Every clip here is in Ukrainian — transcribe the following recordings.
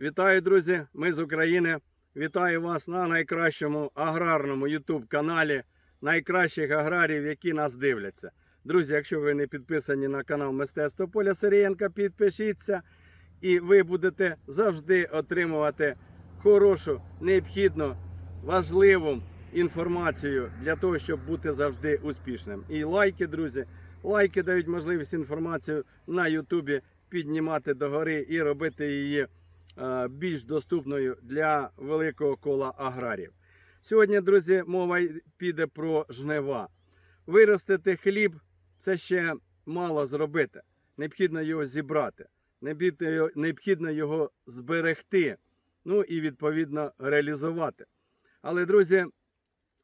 Вітаю, друзі! Ми з України. Вітаю вас на найкращому аграрному YouTube каналі найкращих аграрів, які нас дивляться. Друзі, якщо ви не підписані на канал Мистецтво Поля Сирієнка, підпишіться, і ви будете завжди отримувати хорошу, необхідну, важливу інформацію для того, щоб бути завжди успішним. І лайки, друзі, лайки дають можливість інформацію на Ютубі піднімати догори і робити її більш доступною для великого кола аграрів. Сьогодні, друзі, мова піде про жнива. Виростити хліб це ще мало зробити. Необхідно його зібрати, необхідно його- зберегти, ну і відповідно реалізувати. Але, друзі,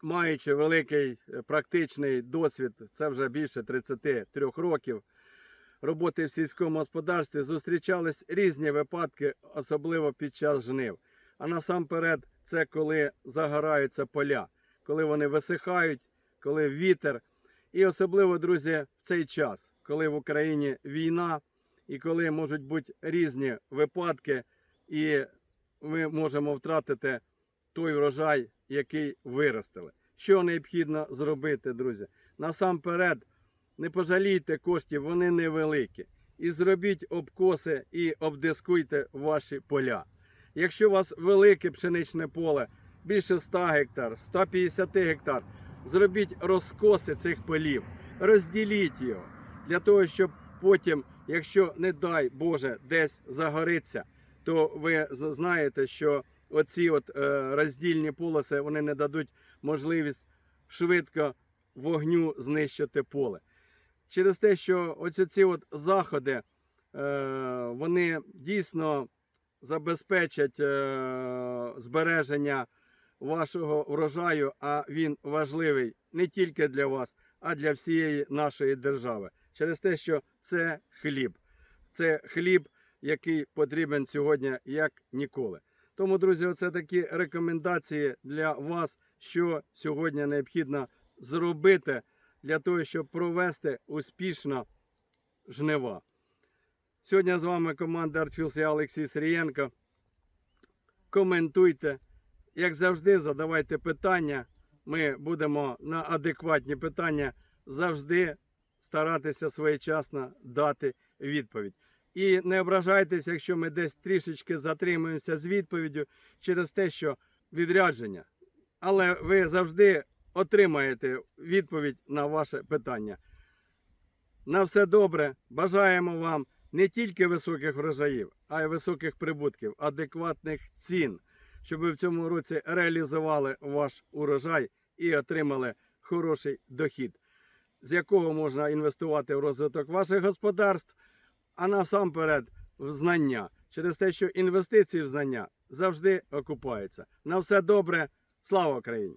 маючи великий е, практичний досвід, це вже більше 33 років роботи в сільському господарстві, зустрічались різні випадки, особливо під час жнив. А насамперед, це коли загораються поля, коли вони висихають, коли вітер. І особливо, друзі, в цей час, коли в Україні війна, і коли можуть бути різні випадки, і ми можемо втратити той врожай, який виростили. Що необхідно зробити, друзі? Насамперед, не пожалійте коштів, вони невеликі. І зробіть обкоси і обдискуйте ваші поля. Якщо у вас велике пшеничне поле, більше 100 гектар, 150 гектар, зробіть розкоси цих полів, розділіть його для того, щоб потім, якщо не дай Боже, десь загориться, то ви знаєте, що оці от е, роздільні полоси вони не дадуть можливість швидко вогню знищити поле. Через те, що оці ці от заходи е, вони дійсно забезпечать е, збереження вашого врожаю, а він важливий не тільки для вас, а для всієї нашої держави. Через те, що це хліб. Це хліб, який потрібен сьогодні як ніколи. Тому, друзі, оце такі рекомендації для вас, що сьогодні необхідно зробити для того, щоб провести успішно жнива. Сьогодні з вами команда Артфілс я Олексій Сирієнко. Коментуйте. Як завжди, задавайте питання. Ми будемо на адекватні питання завжди старатися своєчасно дати відповідь. І не ображайтеся, якщо ми десь трішечки затримуємося з відповіддю через те, що відрядження. Але ви завжди отримаєте відповідь на ваше питання. На все добре. Бажаємо вам не тільки високих врожаїв, а й високих прибутків, адекватних цін, щоб ви в цьому році реалізували ваш урожай і отримали хороший дохід, з якого можна інвестувати в розвиток ваших господарств, а насамперед в знання. Через те, що інвестиції в знання завжди окупаються. На все добре. Слава Україні!